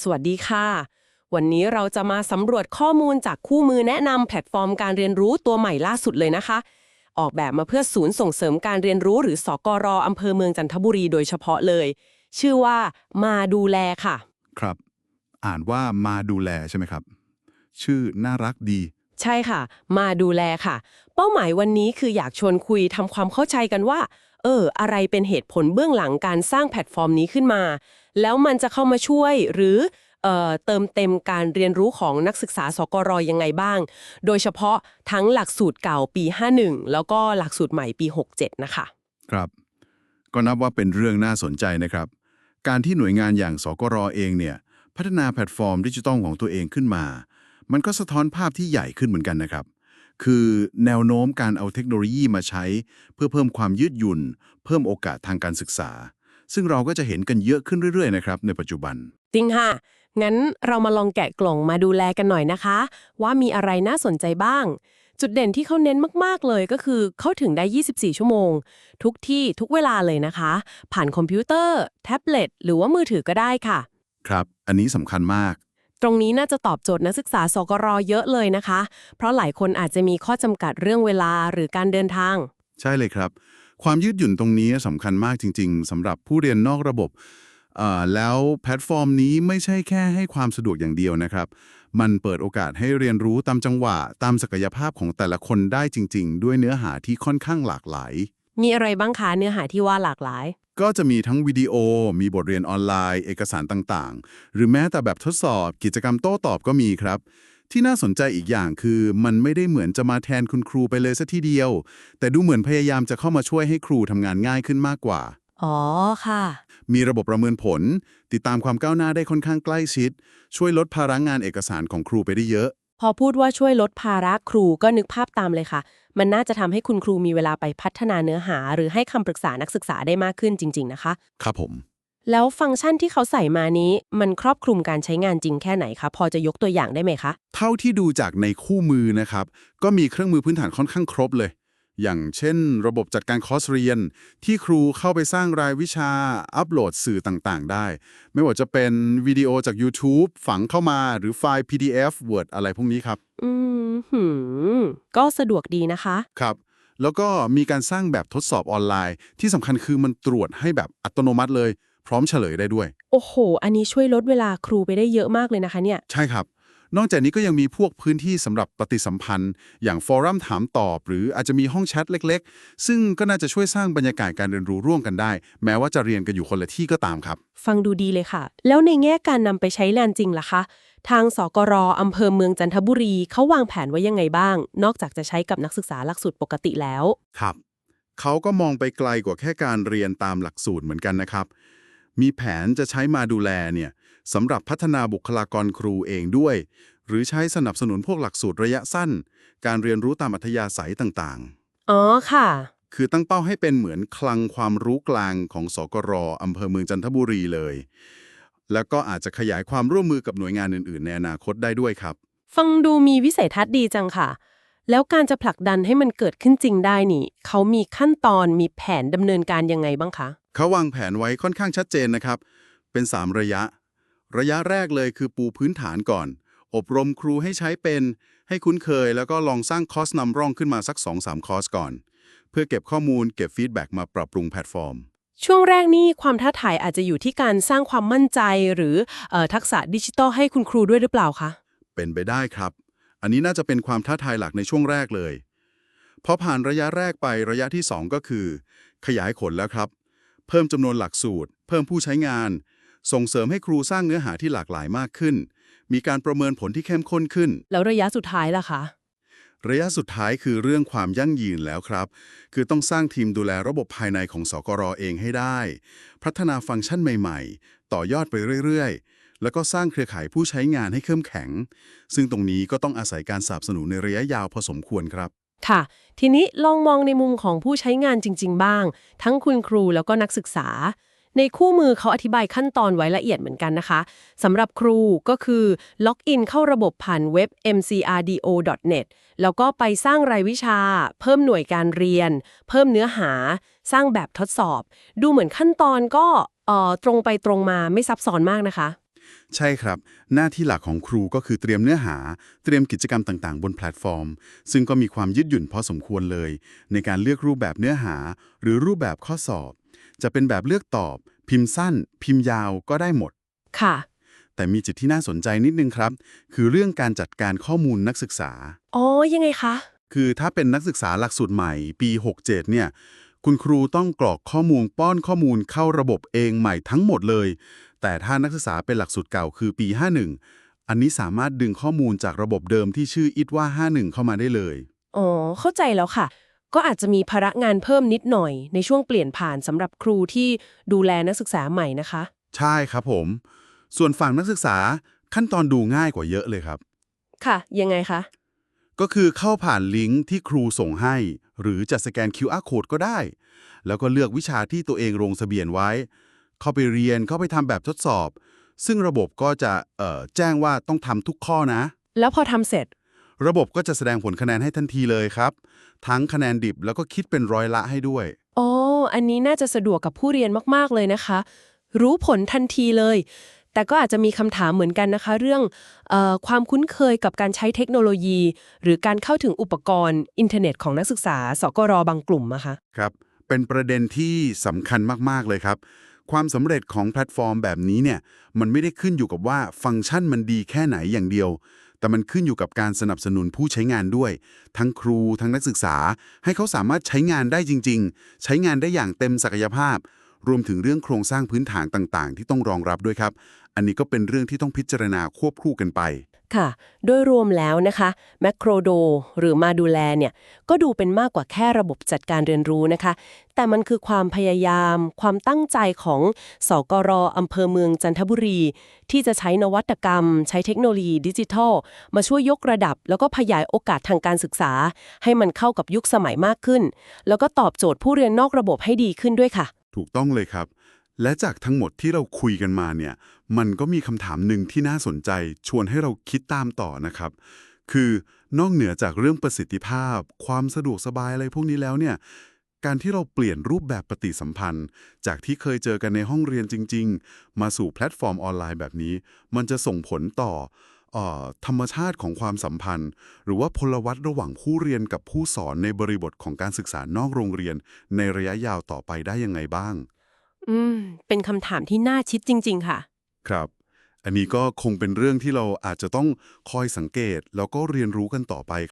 สวัสดีค่ะ วันนี้เราจะมาสำรวจข้อมูลจากคู่มือแนะนำแพลตฟอร์มการเรียนรู้ตัวใหม่ล่าสุดเลยนะคะ ออกแบบมาเพื่อศูนย์ส่งเสริมการเรียนรู้หรือสกรอำเภอเมืองจันทบุรีโดยเฉพาะเลย ชื่อว่ามาดูแลค่ะ ครับ อ่านว่ามาดูแลใช่ไหมครับ ชื่อน่ารักดี ใช่ค่ะ มาดูแลค่ะ เป้าหมายวันนี้คืออยากชวนคุยทำความเข้าใจกันว่าเออ อะไรเป็นเหตุผลเบื้องหลังการสร้างแพลตฟอร์มนี้ขึ้นมา แล้วมันจะเข้ามาช่วยหรือเเติมเต็มการเรียนรู้ของนักศึกษาสกรยังไงบ้าง โดยเฉพาะทั้งหลักสูตรเก่าปี 51 แล้วก็หลักสูตรใหม่ปี 67 นะคะ ครับ ก็นับว่าเป็นเรื่องน่าสนใจนะครับ การที่หน่วยงานอย่างสกรเองเนี่ย พัฒนาแพลตฟอร์มดิจิทัลของตัวเองขึ้นมา มันก็สะท้อนภาพที่ใหญ่ขึ้นเหมือนกันนะครับ คือแนวโน้มการเอาเทคโนโลยีมาใช้ เพื่อเพิ่มความยืดหยุ่น เพิ่มโอกาสทางการศึกษา ซึ่งเราก็จะเห็นกันเยอะขึ้นเรื่อยๆนะครับในปัจจุบัน จริงค่ะ งั้นเรามาลองแกะกล่องมาดูแลกันหน่อยนะคะ ว่ามีอะไรน่าสนใจบ้าง จุดเด่นที่เขาเน้นมากๆเลยก็คือเข้าถึงได้ 24 ชั่วโมง ทุกที่ทุกเวลาเลยนะคะ ผ่านคอมพิวเตอร์ แท็บเล็ตหรือว่ามือถือก็ได้ค่ะ ครับ อันนี้สำคัญมาก ตรงนี้น่าจะตอบโจทย์นักศึกษาสกรเยอะเลยนะคะ เพราะหลายคนอาจจะมีข้อจำกัดเรื่องเวลาหรือการเดินทาง ใช่เลยครับ ความยืดหยุ่นตรงนี้สำคัญมากจริง ๆสำหรับผู้เรียนนอกระบบเอ่อแล้วแพลตฟอร์มนี้ไม่ใช่แค่ให้ความสะดวกอย่างเดียวนะครับ มันเปิดโอกาสให้เรียนรู้ตามจังหวะ ตามศักยภาพของแต่ละคนได้จริง ๆ ด้วยเนื้อหาที่ค่อนข้างหลากหลาย มีอะไรบ้างคะเนื้อหาที่ว่าหลากหลาย ก็จะมีทั้งวิดีโอ มีบทเรียนออนไลน์ เอกสารต่างๆ หรือแม้แต่แบบทดสอบ กิจกรรมโต้ตอบก็มีครับ ที่น่าสนใจอีกอย่างคือ มันไม่ได้เหมือนจะมาแทนคุณครูไปเลยซะทีเดียว แต่ดูเหมือนพยายามจะเข้ามาช่วยให้ครูทำงานง่ายขึ้นมากกว่า อ๋อค่ะ มีระบบประเมินผล ติดตามความก้าวหน้าได้ค่อนข้างใกล้ชิด ช่วยลดภาระงานเอกสารของครูไปได้เยอะ พอพูดว่าช่วยลดภาระครูก็นึกภาพตามเลยค่ะ มันน่าจะทำให้คุณครูมีเวลาไปพัฒนาเนื้อหา หรือให้คำปรึกษานักศึกษาได้มากขึ้นจริง ๆ นะคะ ครับผม แล้วฟังก์ชันที่เขาใส่มานี้ มันครอบคลุมการใช้งานจริงแค่ไหนคะพอจะยกตัวอย่างได้ไหมคะ เท่าที่ดูจากในคู่มือนะครับ ก็มีเครื่องมือพื้นฐานค่อนข้างครบเลย อย่างเช่น ระบบจัดการคอร์สเรียน ที่ครูเข้าไปสร้างรายวิชาอัปโหลดสื่อต่างๆ ได้ ไม่ว่าจะเป็นวิดีโอจาก YouTube ฝังเข้ามาหรือไฟล์ PDF Word อะไรพวกนี้ครับอืมหืมก็สะดวกดีนะคะ ครับ แล้วก็มีการสร้างแบบทดสอบออนไลน์ ที่สำคัญคือมันตรวจให้แบบอัตโนมัติเลย พร้อมเฉลยได้ด้วย โอ้โห อันนี้ช่วยลดเวลาครูไปได้เยอะมากเลยนะคะเนี่ย ใช่ครับ นอกจากนี้ก็ยังมีพวกพื้นที่สำหรับปฏิสัมพันธ์ อย่างฟอรัมถามตอบ หรืออาจจะมีห้องแชทเล็กๆ ซึ่งก็น่าจะช่วยสร้างบรรยากาศการเรียนรู้ร่วมกันได้ แม้ว่าจะเรียนกันอยู่คนละที่ก็ตามครับ ฟังดูดีเลยค่ะ แล้วในแง่การนำไปใช้งานจริงล่ะคะ ทางสกรอำเภอเมืองจันทบุรีเขาวางแผนไว้ยังไงบ้าง นอกจากจะใช้กับนักศึกษาหลักสูตรปกติแล้ว ครับเขาก็มองไปไกลกว่าแค่การเรียนตามหลักสูตรเหมือนกันนะครับ มีแผนจะใช้มาดูแลเนี่ย สำหรับพัฒนาบุคลากรครูเองด้วย หรือใช้สนับสนุนพวกหลักสูตรระยะสั้น การเรียนรู้ตามอัธยาศัยต่างๆ อ๋อค่ะ คือตั้งเป้าให้เป็นเหมือนคลังความรู้กลางของสกรอำเภอเมืองจันทบุรีเลย แล้วก็อาจจะขยายความร่วมมือกับหน่วยงานอื่น ๆ ในอนาคตได้ด้วยครับ ฟังดูมีวิสัยทัศน์ดีจังค่ะ แล้วการจะผลักดันให้มันเกิดขึ้นจริงได้นี่เขามีขั้นตอนมีแผนดำเนินการยังไงบ้างคะเขาวางแผนไว้ค่อนข้างชัดเจนนะครับ เป็น 3 ระยะ ระยะแรกเลยคือปูพื้นฐานก่อน อบรมครูให้ใช้เป็น ให้คุ้นเคย แล้วก็ลองสร้างคอร์สนำร่องขึ้นมาสัก 2-3 คอร์สก่อน เพื่อเก็บข้อมูลเก็บฟีดแบ็กมาปรับปรุงแพลตฟอร์ม ช่วงแรกนี่ความท้าทายอาจจะอยู่ที่การสร้างความมั่นใจหรือเออทักษะดิจิทัลให้คุณครูด้วยหรือเปล่าคะเป็นไปได้ครับ อันนี้น่าจะเป็นความท้าทายหลักในช่วงแรกเลยพอผ่านระยะแรกไประยะที่ 2 ก็คือ ขยายผลแล้วครับ เพิ่มจำนวนหลักสูตร เพิ่มผู้ใช้งาน ส่งเสริมให้ครูสร้างเนื้อหาที่หลากหลายมากขึ้น มีการประเมินผลที่เข้มข้นขึ้น แล้วระยะสุดท้ายล่ะคะ ระยะสุดท้ายคือเรื่องความยั่งยืนแล้วครับ คือต้องสร้างทีมดูแลระบบภายในของสกรอเองให้ได้ พัฒนาฟังก์ชันใหม่ๆ ต่อยอดไปเรื่อยๆ แล้วก็สร้างเครือข่ายผู้ใช้งานให้เข้มแข็ง ซึ่งตรงนี้ก็ต้องอาศัยการสนับสนุนในระยะยาวพอสมควรครับค่ะ ทีนี้ลองมองในมุมของผู้ใช้งานจริง ๆ บ้าง ทั้งคุณครูแล้วก็นักศึกษา ในคู่มือเขาอธิบายขั้นตอนไว้ละเอียดเหมือนกันนะคะสำหรับครูก็คือล็อกอินเข้าระบบผ่านเว็บ mcrdo.net แล้วก็ไปสร้างรายวิชา เพิ่มหน่วยการเรียน เพิ่มเนื้อหา สร้างแบบทดสอบ ดูเหมือนขั้นตอนก็เออตรงไปตรงมาไม่ซับซ้อนมากนะคะ ใช่ครับ หน้าที่หลักของครูก็คือเตรียมเนื้อหา เตรียมกิจกรรมต่างๆ บนแพลตฟอร์ม ซึ่งก็มีความยืดหยุ่นพอสมควรเลย ในการเลือกรูปแบบเนื้อหา หรือรูปแบบข้อสอบ จะเป็นแบบเลือกตอบ พิมพ์สั้น พิมพ์ยาวก็ได้หมด ค่ะ แต่มีจุดที่น่าสนใจนิดนึงครับ คือเรื่องการจัดการข้อมูลนักศึกษา อ๋อ ยังไงคะ คือถ้าเป็นนักศึกษาหลักสูตรใหม่ปี 67 เนี่ย คุณครูต้องกรอกข้อมูลป้อนข้อมูลเข้าระบบเองใหม่ทั้งหมดเลย แต่ถ้านักศึกษาเป็นหลักสูตรเก่าคือปี 51 อันนี้สามารถดึงข้อมูลจากระบบเดิมที่ชื่ออิดว่า 51 เข้ามาได้เลย อ๋อ เข้าใจแล้วค่ะ ก็อาจจะมีภาระงานเพิ่มนิดหน่อย ในช่วงเปลี่ยนผ่านสำหรับครูที่ดูแลนักศึกษาใหม่นะคะ ใช่ครับผม ส่วนฝั่งนักศึกษาขั้นตอนดูง่ายกว่าเยอะเลยครับ ค่ะ ยังไงคะ ก็คือเข้าผ่านลิงก์ที่ครูส่งให้ หรือจะสแกน QR code ก็ได้ แล้วก็เลือกวิชาที่ตัวเองลงทะเบียนไว้ เข้าไปเรียนเข้าไปทำแบบทดสอบ ซึ่งระบบก็จะเอ่อแจ้งว่าต้องทำทุกข้อนะ แล้วพอทำเสร็จ ระบบก็จะแสดงผลคะแนนให้ทันทีเลยครับ ทั้งคะแนนดิบแล้วก็คิดเป็นร้อยละให้ด้วยอ๋ออันนี้น่าจะสะดวกกับผู้เรียนมากๆเลยนะคะ รู้ผลทันทีเลย แต่ก็อาจจะมีคำถามเหมือนกันนะคะ เรื่องออความคุ้นเคยกับการใช้เทคโนโลยี หรือการเข้าถึงอุปกรณ์อินเทอร์เน็ตของนักศึกษา สกรบางกลุ่มนะคะครับ เป็นประเด็นที่สำคัญมาก ๆ เลยครับ ความสำเร็จของแพลตฟอร์มแบบนี้เนี่ยมันไม่ได้ขึ้นอยู่กับว่าฟังก์ชันมันดีแค่ไหนอย่างเดียวแต่มันขึ้นอยู่กับการสนับสนุนผู้ใช้งานด้วย ทั้งครูทั้งนักศึกษา ให้เขาสามารถใช้งานได้จริง ๆ ใช้งานได้อย่างเต็มศักยภาพ รวมถึงเรื่องโครงสร้างพื้นฐานต่าง ๆ ที่ต้องรองรับด้วยครับ อันนี้ก็เป็นเรื่องที่ต้องพิจารณาควบคู่กันไป ค่ะ โดยรวมแล้วนะคะแมคโครโดหรือมาดูแลเนี่ย ก็ดูเป็นมากกว่าแค่ระบบจัดการเรียนรู้นะคะ แต่มันคือความพยายาม ความตั้งใจของสกรอำเภอเมืองจันทบุรี ที่จะใช้นวัตกรรม ใช้เทคโนโลยีดิจิทัล มาช่วยยกระดับ แล้วก็ขยายโอกาสทางการศึกษา ให้มันเข้ากับยุคสมัยมากขึ้น แล้วก็ตอบโจทย์ผู้เรียนนอกระบบให้ดีขึ้นด้วยค่ะ ถูกต้องเลยครับ และจากทั้งหมดที่เราคุยกันมาเนี่ย มันก็มีคำถามหนึ่งที่น่าสนใจ ชวนให้เราคิดตามต่อนะครับ คือนอกเหนือจากเรื่องประสิทธิภาพ ความสะดวกสบายอะไรพวกนี้แล้วเนี่ย การที่เราเปลี่ยนรูปแบบปฏิสัมพันธ์ จากที่เคยเจอกันในห้องเรียนจริง ๆ มาสู่แพลตฟอร์มออนไลน์แบบนี้ มันจะส่งผลต่อออธรรมชาติของความสัมพันธ์ หรือว่าพลวัตระหว่างผู้เรียนกับผู้สอนในบริบทของการศึกษานอกโรงเรียน ในระยะยาวต่อไปได้ยังไงบ้าง อืม เป็นคำถามที่น่าชิดจริง ๆ ค่ะ ครับ อันนี้ก็คงเป็นเรื่องที่เราอาจจะต้องคอยสังเกต แล้วก็เรียนรู้กันต่อไป